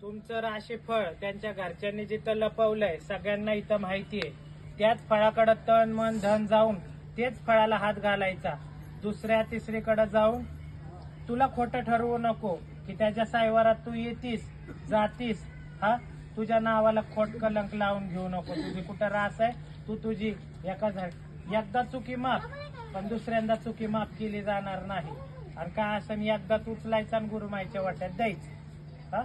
कोणचं राशीफळ त्यांच्या घरच्यांनी जिथं लपवलंय सगळ्यांना इथं माहिती आहे. त्याच फळाकडे तन मन धन जाऊन तेच फळाला हात घालायचा. दुसऱ्या तिसरीकडे जाऊन तुला खोटं ठरवू नको की त्याच्या सायवारात तू येतीस जातीस. हा? तुझ्या नावाला खोट कलंक लावून घेऊ नको. तुझी कुठं रास आहे? तू तुझी एका झाड एकदा चुकी माफ पण दुसऱ्यांदा चुकी माफ केली जाणार नाही. आणि काय असं एकदा उचलायचं आणि गुरुमाईच्या वाट्यात द्यायचं. हा?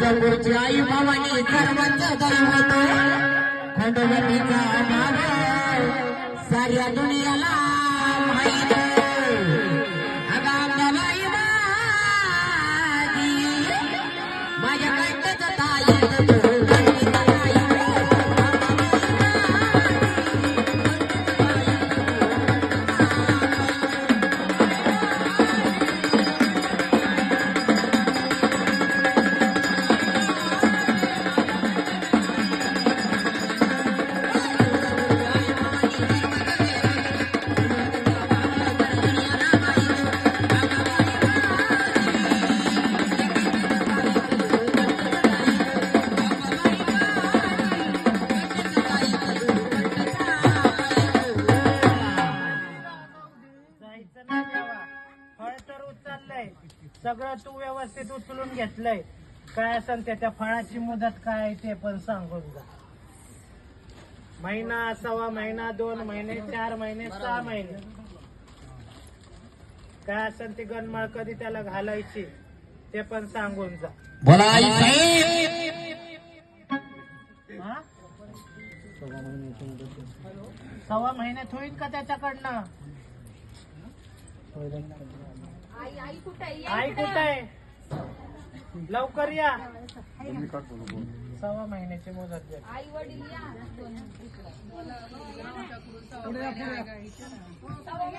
तुळजापूरची आई भवानी सर्वांचं दैवत खंडवतीचा नाव साऱ्या दुनियाला माहीत माझ्या कंठच ताई सगळं तू व्यवस्थित उचलून घेतलंय. काय असेल त्याच्या फळाची मुदत काय आहे ते पण सांगून जा. महिना सव्वा महिना दोन महिने चार महिने सहा महिने. काय असेल ती गणमाळ कधी त्याला घालायची ते पण सांगून जा. बोला आई साहेब! हा? सव्वा महिन्यात होईल का त्याच्याकडनं? आई कुठे आहे? लवकर या. सव्वा महिन्याची मुदत द्या आई वडील या.